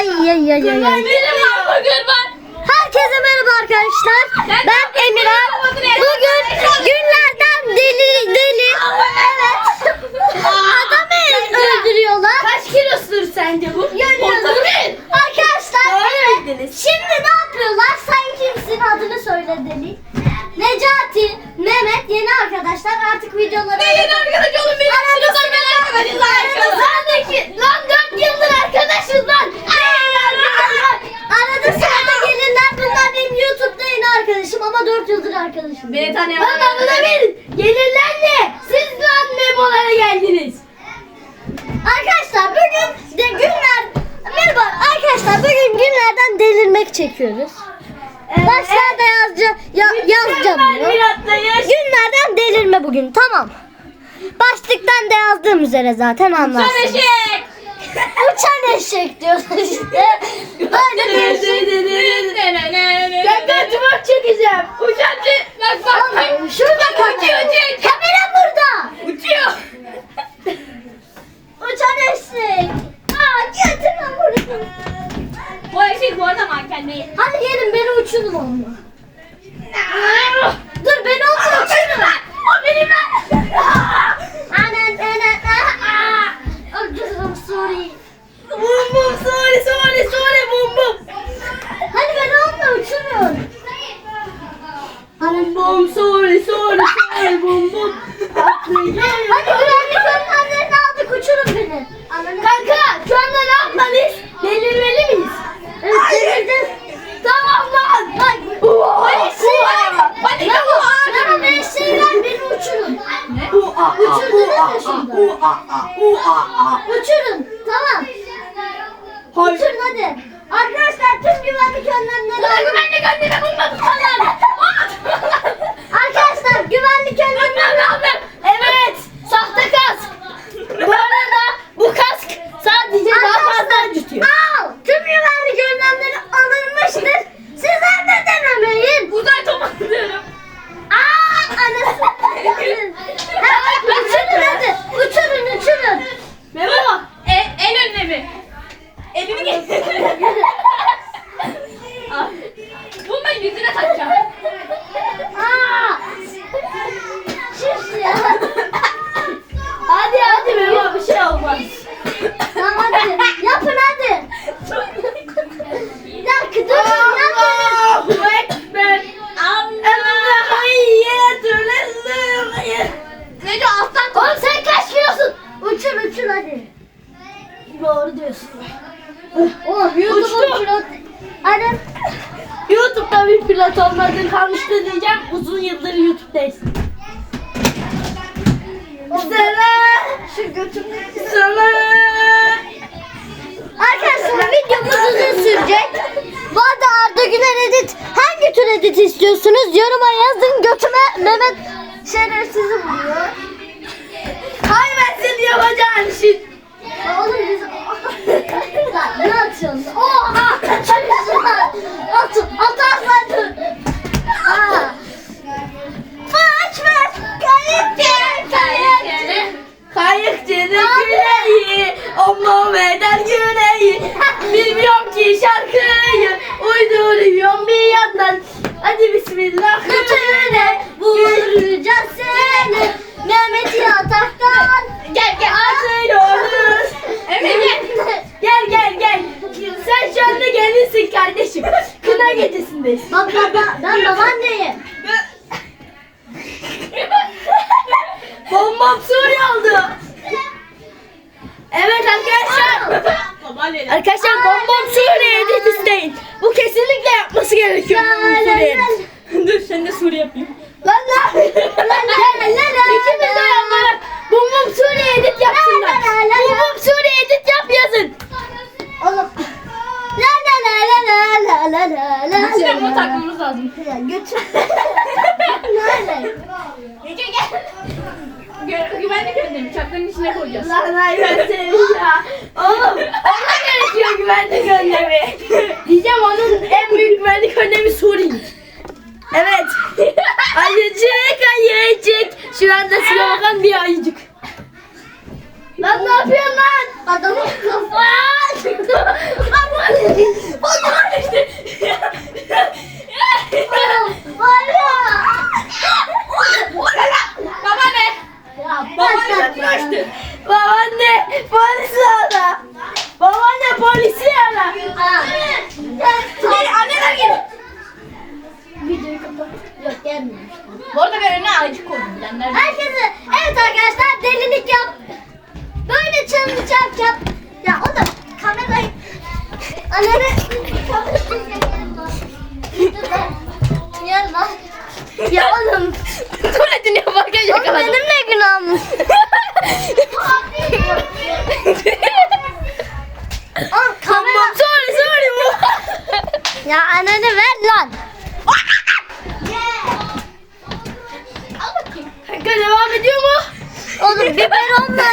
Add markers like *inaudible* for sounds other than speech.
Ay ay ay ay. ay. Herkese merhaba arkadaşlar. Ben Emirhan. Bugün günlerden deli arkadaşım. Beni tanıyan Lan var. bu da benim. Gelirler ne? Siz lan memolara geldiniz. Arkadaşlar bugün de günler Merhaba arkadaşlar bugün günlerden delirmek çekiyoruz. Başlarda yazca, ya, yazacağım. Günlerden delirme bugün tamam. Başlıktan da yazdığım üzere zaten anlarsınız uçan eşek diyorsun işte. Böyle bir eşek. Ben götümü çekeceğim. Uçan eşek. Bak bak. Şurada kaçıyor. Uçurdun değil mi şimdi? Uçurun. Tamam. Hayır. Uçurun hadi. Arkadaşlar tüm güvenlik önlemleri alın. Güvenlik önlemi bulmadım. Allah'ım. *laughs* Bulmadım. Yeah. Pilot olmadığın kalmıştı diyeceğim. Uzun yıldır YouTube'dayız. Sana, Şu götümü. sana. Arkadaşlar videomuz uzun sürecek. Bu arada Arda Güler edit hangi tür edit istiyorsunuz? Yoruma yazın götüme Mehmet şerefsizi vuruyor. Hayır ben senin yapacağın işin. Kayıkçının güneyi, omlum eder güneyi. Bilmiyorum ki şarkıyı, uyduruyorum bir yandan. Hadi bismillah. Götüne vuracağız seni Mehmet yataktan Gel gel atıyoruz. Evet gel. Gel gel gel. Sen şu anda gelinsin kardeşim. Kına gecesindeyiz. Bak baba ben babaanneyim Bombam Suriye oldu. Evet arkadaşlar. arkadaşlar bomba bombam Suriye'ye isteyin. Bu kesinlikle yapması gerekiyor. Dur sen de Suriye yapayım. Lan lan. lan lan lan lan. İkimiz de yapalım. Bombam Suriye edit yapsınlar. Bombam Suriye edit yap yazın. Oğlum. La la la la la la la la. Şimdi bunu takmamız lazım. Çakların içine koyacağız. Lan ay ben seni ya. Oğlum ona gerekiyor güvenlik önlemi. Diyeceğim onun en büyük güvenlik önlemi Suriye. Evet. ayıcık ayıcık. Şu anda size bakan bir ayıcık. Lan ne yapıyorsun lan? Adamın kafası. kaçtı. Babaanne polisi ara. Babaanne polisi ara. Gel anneler gel. Videoyu kapat. Yok gelmiyor. Bu arada ben önüne acı koydum. Herkese evet arkadaşlar delilik yap. Böyle challenge yap yap. Ya o da kamerayı. Annene Ya oğlum. *laughs* Tuvaletini yaparken yakalandım. Oğlum benim ne günahım? *laughs* Oğlum kamera. Sorry sorry bu. ya ananı ver lan. Kanka devam ediyor mu? Oğlum biberonla.